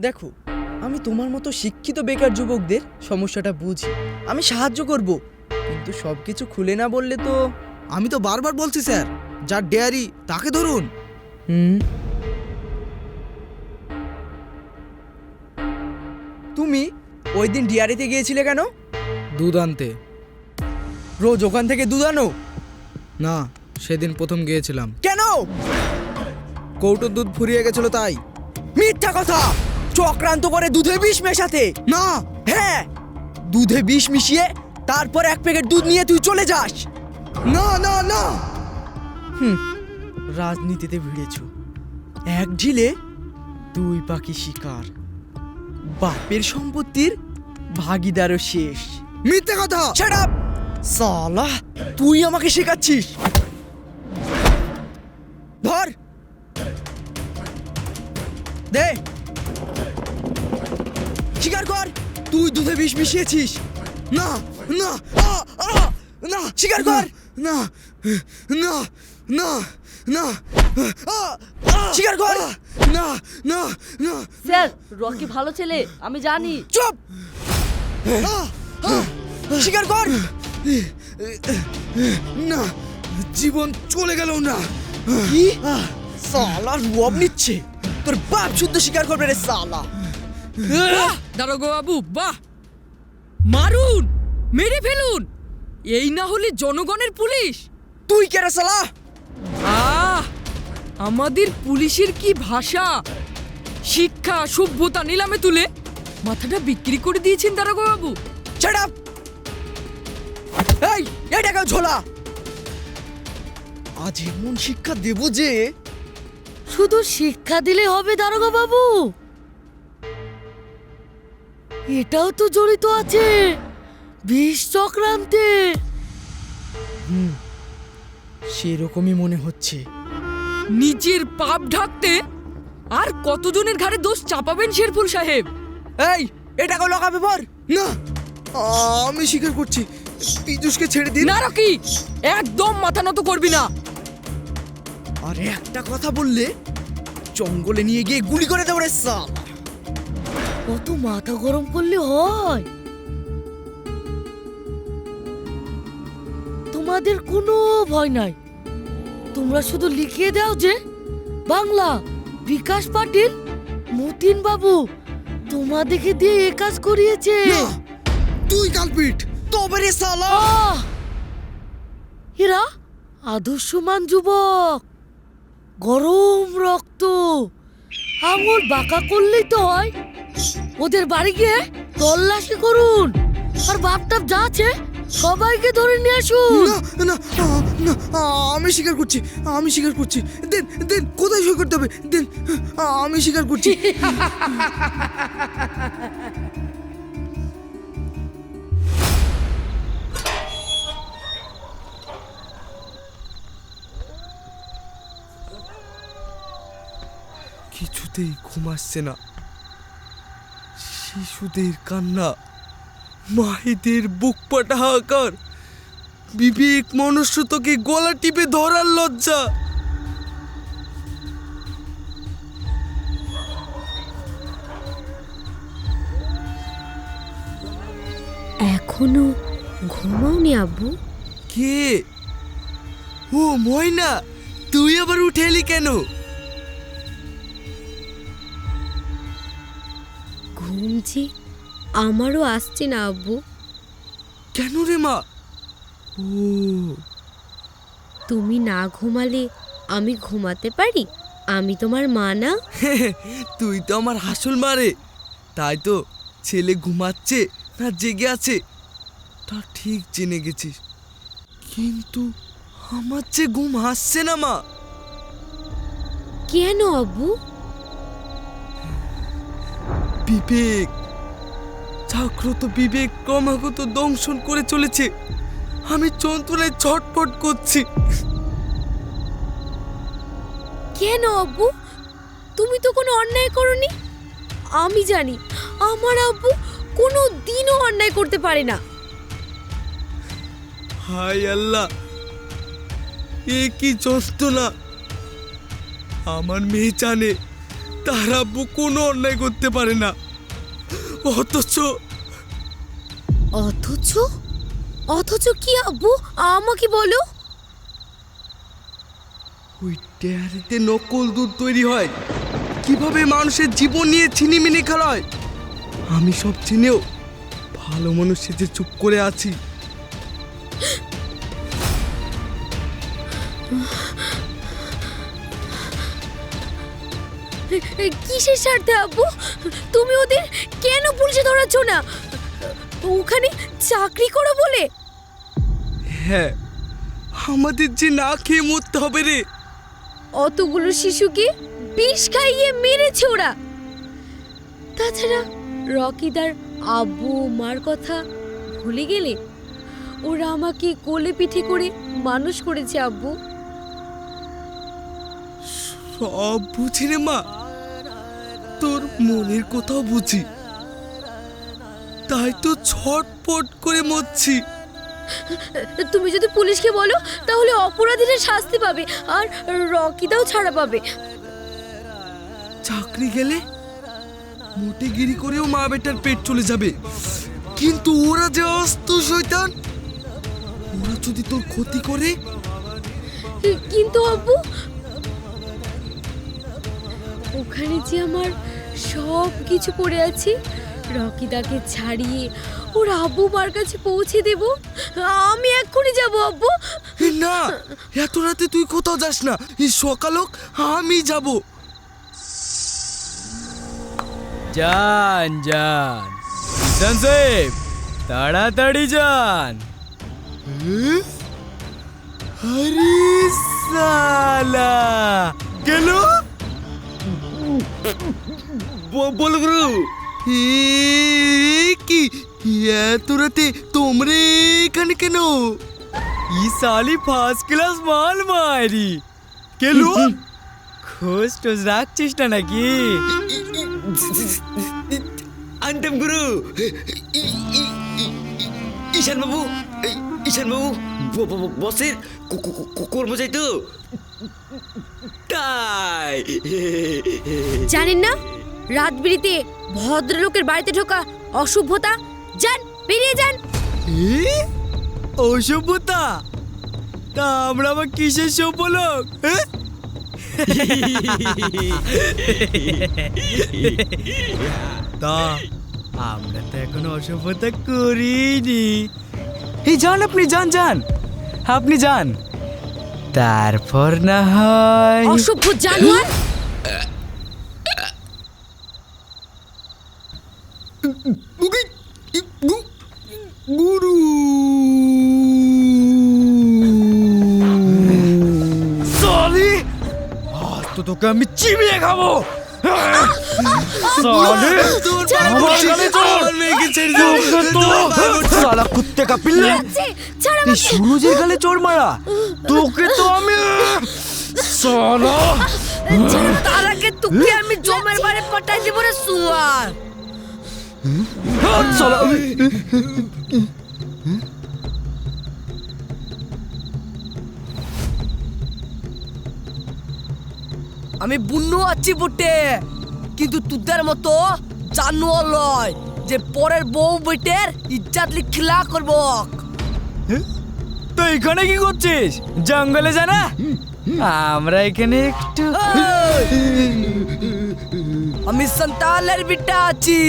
দেখো আমি তোমার মতো শিক্ষিত বেকার যুবকদের সমস্যাটা বুঝি। আমি সাহায্য করব কিন্তু সব কিছু খুলে না বললে তো আমি তো বারবার বলছি স্যার যার ডেয়ারি তাকে ধরুন। হুম। তুমি ওই দিন ডিয়ারিতে গিয়েছিলে কেন? দুধ আনতে। রোজ ওখান থেকে দুধ আনো? না সেদিন প্রথম গিয়েছিলাম। কেন? কৌটোর দুধ ফুরিয়ে গেছিল তাই। মিথ্যা কথা! চক্রান্ত করে দুধে বিষ মেশাতে। না। হ্যাঁ দুধে বিষ মিশিয়ে তারপর এক প্যাকেট দুধ নিয়ে তুই চলে যাস। না না না। হুম রাজনীতিতে ভিড়েছ। এক ঢিলে দুই পাখি শিকার। বাপের সম্পত্তির ভাগিদারও শেষ। মিথ্যে কথা! সালা তুই আমাকে শেখাচ্ছিস? দুধে না না না স্বীকার কর। না না না না স্বীকার কর। না না না। স্যার রকি ভালো ছেলে আমি জানি। চুপ! স্বীকার কর। না জীবন চলে গেল না। কি? সালা রুয়াব নিচ্ছে। তোর বাপ শুদ্ধ স্বীকার করবে রে সালা। দারোগা বাবু বাহ! মারুন মেরে ফেলুন। এই না হলে জনগণের পুলিশ। তুই কে রে সালা আহ আমাদের পুলিশের কি ভাষা? শিক্ষা সভ্যতা নিলামে তুলে মাথাটা বিক্রি করে দিয়েছেন দারোগা বাবু up! এই এটাকে ঝোলা। আজ এমন শিক্ষা দেব যে শুধু শিক্ষা দিলে হবে দারোগা বাবু এটাও তো জড়িত আছে। বিষ চক্রান্তে। হুম সেরকমই মনে হচ্ছে। নিজের পাপ ঢাকতে আর কতজনের ঘাড়ে দোষ চাপাবেন শেরফুল সাহেব? এই এটাকে লগাবে পর না আমি স্বীকার করছি পীযুষকে ছেড়ে দিন। না রকি একদম মাথা নত করবি না। আর একটা কথা বললে জঙ্গলে নিয়ে গিয়ে গুলি করে দেবো রে সালা কত মাথা গরম করলে হয়? তোমাদের কোনো ভয় নাই। তোমরা শুধু লিখিয়ে দাও যে বাংলা বিকাশ পাটিল মতিন বাবু তোমাদেরকে দিয়ে এ কাজ করিয়েছে। তুই কালপিট তবে রে সালা! এরা আদর্শমান যুবক। গরম রক্ত। আঙুল বাঁকা করলেই তো হয়। ওদের বাড়ি গিয়ে তল্লাশি করুন। আর বাপটাপ যা আছে সবাইকে ধরে নিয়ে আসুন। না না না আমি স্বীকার করছি আমি স্বীকার করছি। দেন দেন কোথায় সই করতে হবে? দেন আমি স্বীকার করছি। কিছুতেই ঘুম আসছে না। শিশুদের কান্না মাহিদের বুক পাটা হাহাকার বিবেক মনুষ্যত্বকে গলা টিপে ধরার লজ্জা। এখনও ঘুমাওনি আব্বু? কে? ও ময়না তুই আবার উঠে এলি কেন? ঘুম যে আমারও আসছে না আব্বু। কেন রে মা? ও। তুমি না ঘুমালে আমি ঘুমাতে পারি? আমি তোমার মা না? তুই তো আমার হাসল মারে তাই তো ছেলে ঘুমাচ্ছে না জেগে আছে। তা ঠিক জেনে গেছিস। কিন্তু আমার যে ঘুম হাসছে না মা। কেন আব্বু? বিবেক। জাগ্রত বিবেক ক্রমাগত দংশন করে চলেছে। আমি যন্ত্রণায় ছটফট করছি। কেন আব্বু? তুমি তো কোনো অন্যায় করনি? আমি জানি আমার আব্বু কোনো দিনও অন্যায় করতে পারে না। হাই আল্লাহ এ কি যন্ত্রণা। আমার মেয়ে জানে তার আব্বু কোনো অন্যায় করতে পারে না। অথচ অথচ? অথচ কি আব্বু? আমাকে বলো। ওই ডেয়ারিতে নকল দুধ তৈরি হয়। কীভাবে মানুষের জীবন নিয়ে ছিনিমিনি খেলা হয় আমি সব চিনেও ভালো মানুষ যে চুপ করে আছি। কিসের স্বার্থে আব্বু? তুমি ওদের কেন পুলিশে ধরাচ্ছ না? ওখানে চাকরি করো বলে? হ্যাঁ আমাদের যে না খেয়ে মরতে হবে রে। অতগুলো শিশুকে বিষ খাইয়ে মেরেছে ওরা। তাছাড়া রকিদার আব্বু মার কথা ভুলে গেলে ওরা আমাকে কোলে পিঠে করে মানুষ করেছে আব্বু। সব বুঝি রে মা। তোর মনের কথাও বুঝি। তাই তো ছটপট করে মরছি। তুমি যদি পুলিশকে বলো তাহলে অপরাধীরা শাস্তি পাবে আর রকিদাও ছাড়া পাবে। চাকরি গেলে মোটেগিরি করেও মা বেটার পেট চলে যাবে। কিন্তু ওরা যে অস্ত শয়তান ওরা যদি তোর ক্ষতি করে? কিন্তু আব্বু ওখানে যে আমার সব কিছু পড়ে আছি। রকিদাকে ছাড়িয়ে ওর আব্বু মার কাছে পৌঁছে দেব। আমি এক্ষুনি যাব আব্বু। না এত রাতে তুই কোথাও যাস না। এই সকাল হোক আমি যাব। যান যান। সনসেব তাড়াতাড়ি যান। আরে সালা গেল? বল গুরু। কি এত রাতে তোমরা এখানে কেন? ই সালি ফার্স্ট ক্লাস মাল মারি কেলু খোঁজ টোজ রাখছিস না নাকি? আনতাম গুরু ঈশান বাবু ঈশান বাবু বসের কর্মচারী তো। তাই। জানেন না রাত বিরিতে ভদ্রলোকের বাড়িতে ঢোকা অসভ্যতা। যান বেরিয়ে যান। অসভ্যতা? তা আমরা আবার কিসের সভ্য লোক হ্যাঁ? তা আমরা তো এখন অসভ্যতা করিনি। এই যান আপনি যান যান। আপনি যান। তারপর না হয় অসভ্য জানোয়ার? গুরু। সালি আজ তো তোকে আমি চিবিয়ে খাব। সুরজের গালে চোর মারা। তোকে তো আমি সালা। তার আগে তোকে আমি জমের বাড়ি পাঠাই দিব রে সুয়ার। সালা। আমি বুন্নু আছি বটে। কিন্তু তোদের মতো জানোয়ার লয় যে পরের বউ বেটের ইজ্জাত লিখিলা করব। তো এখানে কি করছিস? জঙ্গলে জানা আমরা এখানে একটু আমি সন্তানের বিটা আছি।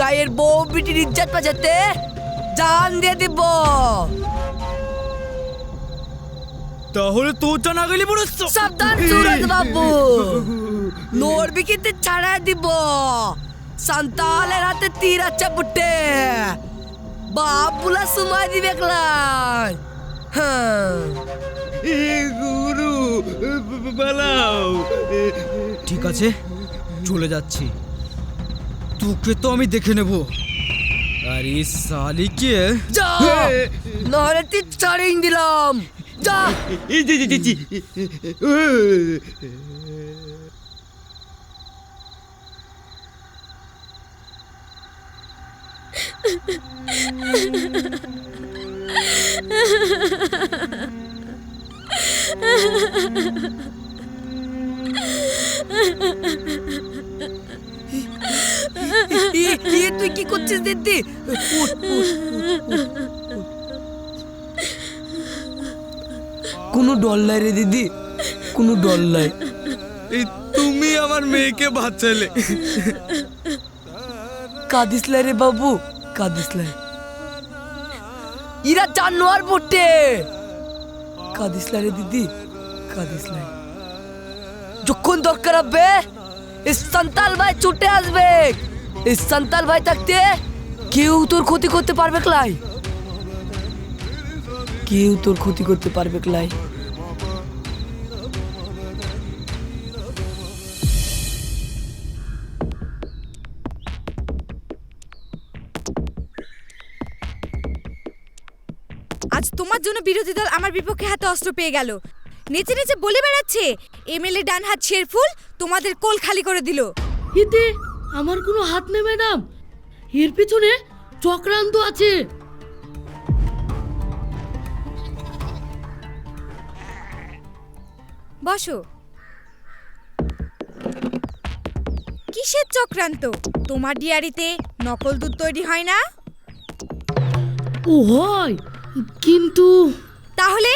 গায়ের বউ বিটির ইজ্জত বাঁচাতে জান দিয়ে দিব। তাহলে তোর জানা গেলি বলে সাবধান সুরজ বাবু নড়বি কিন্তু ছাড়া দিব। সন্তানের হাতে তীর আছে বুটে। বাবুলা সময় দিবে হ্যাঁ। গুরু পালাও ঠিক আছে চলে যাচ্ছি। তোকে তো আমি দেখে নেব। আর এই শালিকে যা! নাহলে তুই ছাড়িয়ে দিলাম। যা এই কোনো ডর নাই রে দিদি কোনো ডর নাই। এই তুমি আমার মেয়েকে বাঁচালে। কাঁদিসলাই রে বাবু কাঁদিসলাই ইরা জানোয়ার বটে। কাঁদিসলাই রে দিদি কাঁদিসলাই যখন দরকার হবে সান্তাল ভাই ছুটে আসবে। সান্তাল ভাই থাকতে কেউ তোর ক্ষতি করতে পারবে ক্লাই কেউ তোর ক্ষতি করতে পারবে ক্লাই। আজ তোমার জন্য বিরোধী দল আমার বিপক্ষে হাতে অস্ত্র পেয়ে গেল। নেচে নেচে বলে বেড়াচ্ছে এমএলএ ডান হাত শেরফুল তোমাদের কোল খালি করে দিল। এতে আমার কোনো হাত নেই ম্যাডাম। এর পিছনে চক্রান্ত আছে। বসো। কিসের চক্রান্ত? তোমার ডিয়ারিতে নকল দুধ তৈরি হয় না? ও হয় কিন্তু তাহলে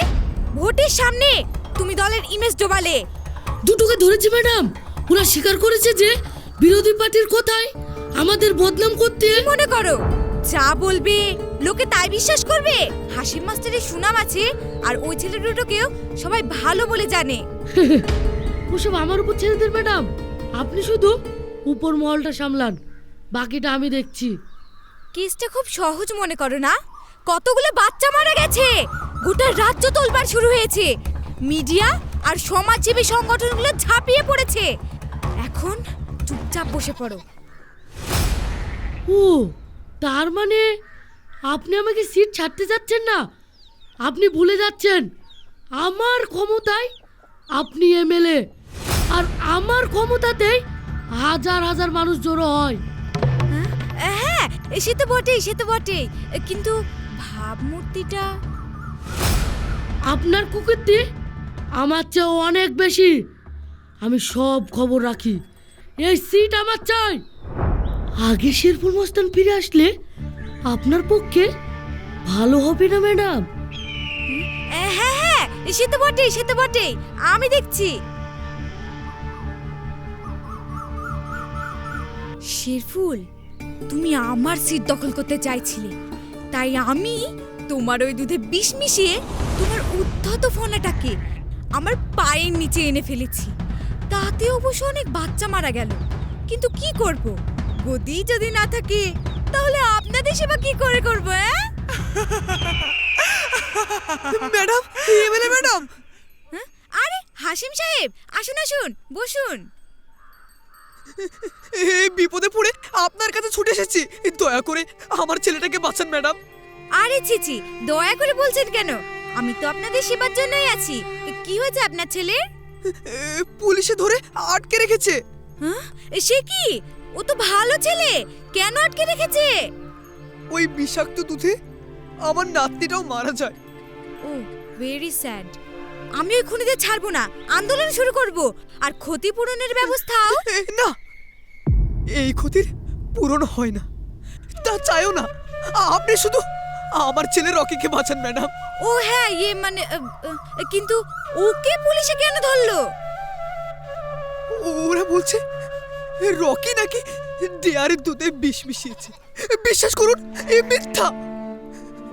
ভোটের সামনে তুমি দলের ইমেজ ডোবালে। দুটোকে ধরেছে ম্যাডাম। ওরা স্বীকার করেছে যে বিরোধী পার্টির কথায় আমাদের বদনাম করতে মনে করো? যা বলবে লোকে তাই বিশ্বাস করবে? হাসিম মাস্টারের সুনাম আছে আর ওই ছেলে দুটোকেও সবাই ভালো বলে জানে। ওসব আমার উপর ছেড়ে দেন ম্যাডাম। আপনি শুধু উপর মহলটা সামলান বাকিটা আমি দেখছি। কেসটা খুব সহজ মনে করো না? কতগুলো বাচ্চা মারা গেছে? গোটা রাজ্য তোলবার শুরু হয়েছে। মিডিয়া আর সমাজসেবী সংগঠনগুলো ঝাঁপিয়ে পড়েছে। এখন চুপচাপ বসে পড়ো। ও তার মানে আপনি আমাকে সিট ছাড়তে যাচ্ছেন না। আপনি ভুলে যাচ্ছেন। আমার ক্ষমতায় আপনি এমএলএ। আর আমার ক্ষমতাতেই হাজার হাজার মানুষ জড়ো হয়। হ্যাঁ সে তো বটেই সে তো বটেই। কিন্তু ভাবমূর্তিটা? আপনার কুকুরটি আমার চেয়ে অনেক বেশি। আমি সব খবর রাখি। এই সিট আমার চাই। আগে শেরপুর মস্তান ফিরে আসলে আপনার পক্ষে ভালো হবে না, ম্যাডাম। হ্যাঁ হ্যাঁ সে তো বটেই, সে তো বটেই। আমি দেখছি। শেরফুল, তুমি আমার সিট দখল করতে চাইছিলে। তাই আমি তোমার ওই দুধে বিষ মিশিয়ে তোমার উদ্ধত ফোনাটাকে আমার পায়ের নিচে এনে ফেলেছি। তাতে অবশ্য অনেক বাচ্চা মারা গেল। কিন্তু কি করব? গদি যদি না থাকে তাহলে আপনাদের সেবা কি করে করব ম্যাডাম এমএলএ ম্যাডাম। হ্যাঁ? আরে হাসিম সাহেব আসুন আসুন বসুন। এই বিপদে পড়ে আপনার কাছে ছুটে এসেছি। দয়া করে আমার ছেলেটাকে বাঁচান ম্যাডাম। আরে চিচি দয়া করে বলছেন কেন? আমি তো আপনাদের সেবার জন্যই আছি। কি হয়েছে আপনার ছেলে পুলিশে ধরে আটকে রেখেছে। হ্যাঁ? সে কি? ও তো ভালো ছেলে। কেন আটকে রেখেছে? ওই বিষাক্ত দুধে আমার নাতনিটাও মারা যায়। ও ভেরি স্যাড আমি ওই খুনিদের ছাড়বো না আন্দোলন শুরু করব। আর ক্ষতিপূরণের ব্যবস্থাও? না এই ক্ষতির পূরণ হয় না। তা চাইও না আপনি শুধু আমার ছেলে রকিকে বাঁচান ম্যাডাম। ও হ্যাঁ ইয়ে মানে কিন্তু ওকে পুলিশে কেন ধরলো? ওরা বলছে রকি নাকি ডেয়ারের দুধে বিষ মিশিয়েছে। বিশ্বাস করুন এ মিথ্যা।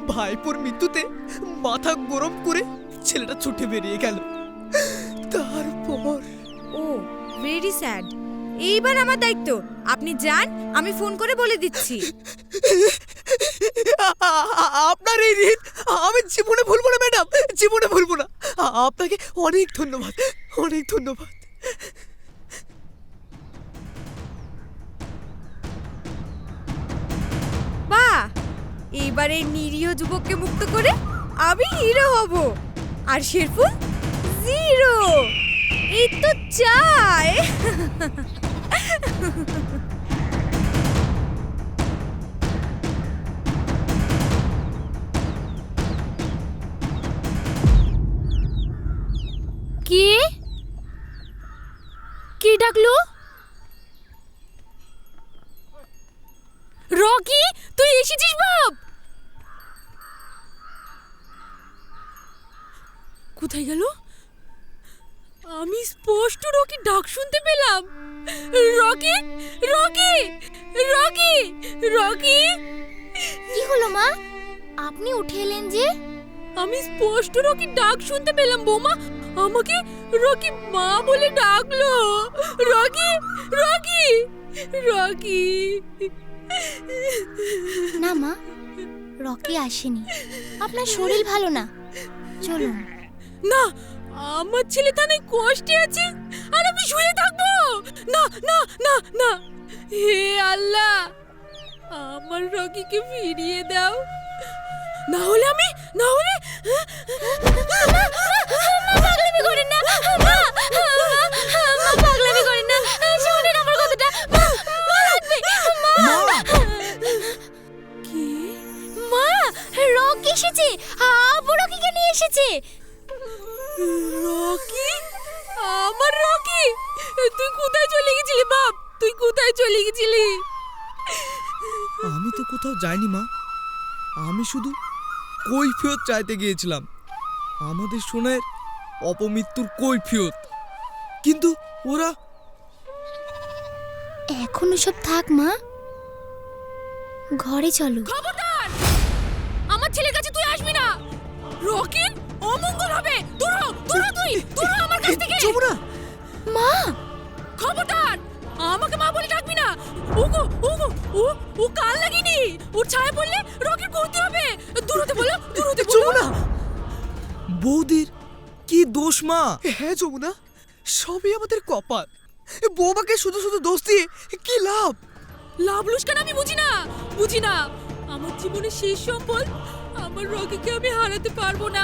ভাইপোর মৃত্যুতে মাথা গরম করে ছেলেটা ছুটে বেরিয়ে গেল। তারপর? Oh very sad. এইবার আমার দায়িত্ব। আপনি যান আমি ফোন করে বলে দিচ্ছি। আপনার এই ঋণ আমি জীবনে ভুলবো না ম্যাডাম। জীবনে ভুলবো না। আপনাকে অনেক ধন্যবাদ অনেক ধন্যবাদ। বাহ এইবার এই নিরীহ যুবককে মুক্ত করে আমি হিরো হব। আর শেরফুল জিরো। এই তো চাই। কোথায় গেল? আমি স্পষ্ট রকি ডাক শুনতে পেলাম। Rocky Rocky Rocky Rocky! কি হলো মা? আপনি উঠে এলেন যে? আমি স্পষ্ট রকি ডাক শুনতে পেলাম বৌমা। আমাকে রকি মা বলে ডাকলো। Rocky Rocky Rocky! না মা রকি আসেনি। আপনার শরীর ভালো না। চলুন। না আমার ছেলে থানায় কষ্টে আছে আর আমি শুয়ে থাকব। না না না না। হে আল্লাহ আমার রকিকে ফিরিয়ে দাও। না হলে আমি না হলে পাগলামি করেন না। মা মা পাগলামি করেন না। শুনুন আমার কথাটা। মা মা লাগবে। মা। কি? মা রকি এসেছে। আবু রকিকে নিয়ে এসেছে। রকি? আমার রকি? তুই কোথায় চলে গেছিলি বাপ? তুই কোথায় চলে গেছিলি? আমি তো কোথাও যাইনি মা। আমি শুধু কৈফিয়ত চাইতে গিয়েছিলাম। আমাদের সোনার অপমৃত্যুর কৈফিয়ত। কিন্তু ওরা এখন সব থাক মা। ঘরে চলো। খবরদার! আমার ছেলের কাছে তুই আসবি না! রকির অমঙ্গল হবে! হ তুই দূর আমার কাছ থেকে। যমুনা মা! খবরদার! আমাকে মা বলে ডাকবি না। ওগো ওগো ও ও কাল লাগেনি ওর ছায়া পড়লে রকির ক্ষতি হবে। দূর হতে বলো দূর হতে বলো। যমুনা বৌদির কি দোষ মা? হ্যাঁ যমুনা সবই আমাদের কপাল। বৌমাকে শুধু শুধু দোষ দিয়ে কি লাভ? লাভ লুস্কান আমি বুঝি না বুঝি না। আমার জীবনের শেষ সম্বল আমার রকিকে আমি হারাতে পারব না।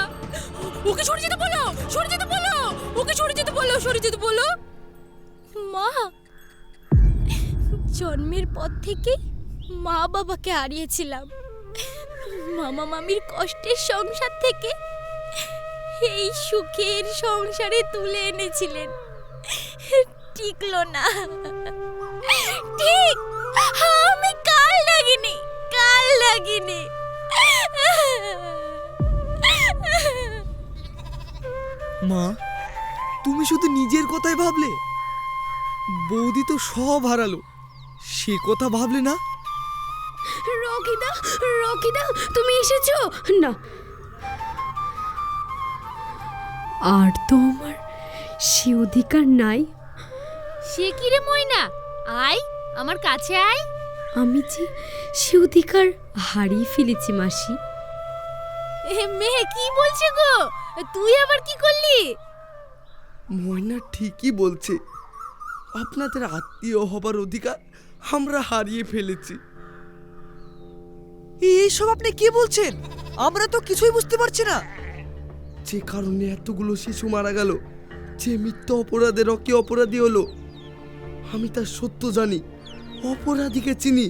ওকে সরে যেতে বলো, সরে যেতে বলো, ওকে সরে যেতে বলো, সরে যেতে বলো। মা, জন্মের পর থেকে মা বাবাকে হারিয়েছিলাম। মামা মামির কষ্টের সংসার থেকে এই সুখের সংসারে তুলে এনেছিলেন। টিকলো না ঠিক। মা তুমি শুধু নিজের কথাই ভাবলে? বৌদি তো সব হারালো সে কথা ভাবলে না? রকিদা রকিদা তুমি এসেছ? না। আর তো আমার সে অধিকার নাই। সে কি রে ময়না? আয় আমার কাছে আয়। আমি যে সে অধিকার হারিয়ে ফেলেছি মাসি। মেয়ে কি বলছে গো? তুই আবার কি করলি? ময়না ঠিকই বলছে। আপনাদের আত্মীয় হবার অধিকার আমরা হারিয়ে ফেলেছি। এইসব আপনি কি বলছেন? আমরা তো কিছুই বুঝতে পারছি না। যে কারণে এতগুলো শিশু মারা গেল যে মিথ্যা অপরাধে রকি অপরাধী হলো আমি তার সত্য জানি অপরাধীকে চিনি।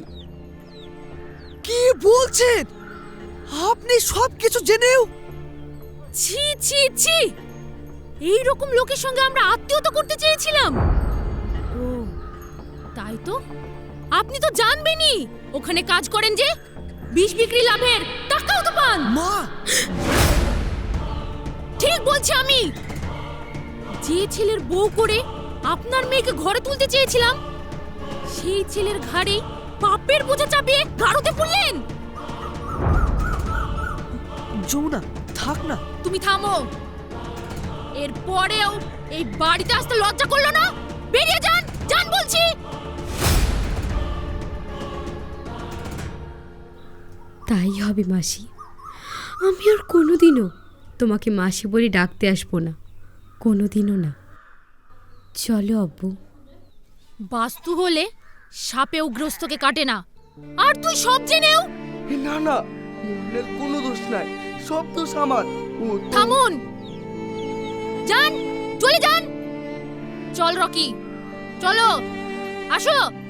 কি বলছেন? আপনি সব কিছু জেনেও ছি ছি ছি! এই রকম লোকের সঙ্গে আমরা আত্মীয়তা করতে চেয়েছিলাম। ও তাই তো? আপনি তো জানবেনই। ওখানে কাজ করেন যে বিষ বিক্রি লাভের টাকাও তো পান। মা! ঠিক বলছি আমি। যে ছেলের বউ করে আপনার মেয়েকে ঘরে তুলতে চেয়েছিলাম সেই ছেলের ঘাড়ে পাপের বোঝা চাপিয়ে গাড়োতে পড়লেন। যমুনা থাক না। তুমি থামো। এরপরেও এই বাড়িতে আসতে লজ্জা করল না? বেরিয়ে যান যান বলছি। তাই হবে মাসি। আমি আর কোনোদিনও তোমাকে মাসি বলে ডাকতে আসব না। কোনোদিনও না। চলো আব্বু। বাস্তু হলে সাপে উগ্রস্তকে কাটে না। আর তুই সব জেনেও? না না কোনো দোষ নাই। সব দোষ আমার। থামুন। যান চলে যান। চল রকি। চলো আসো।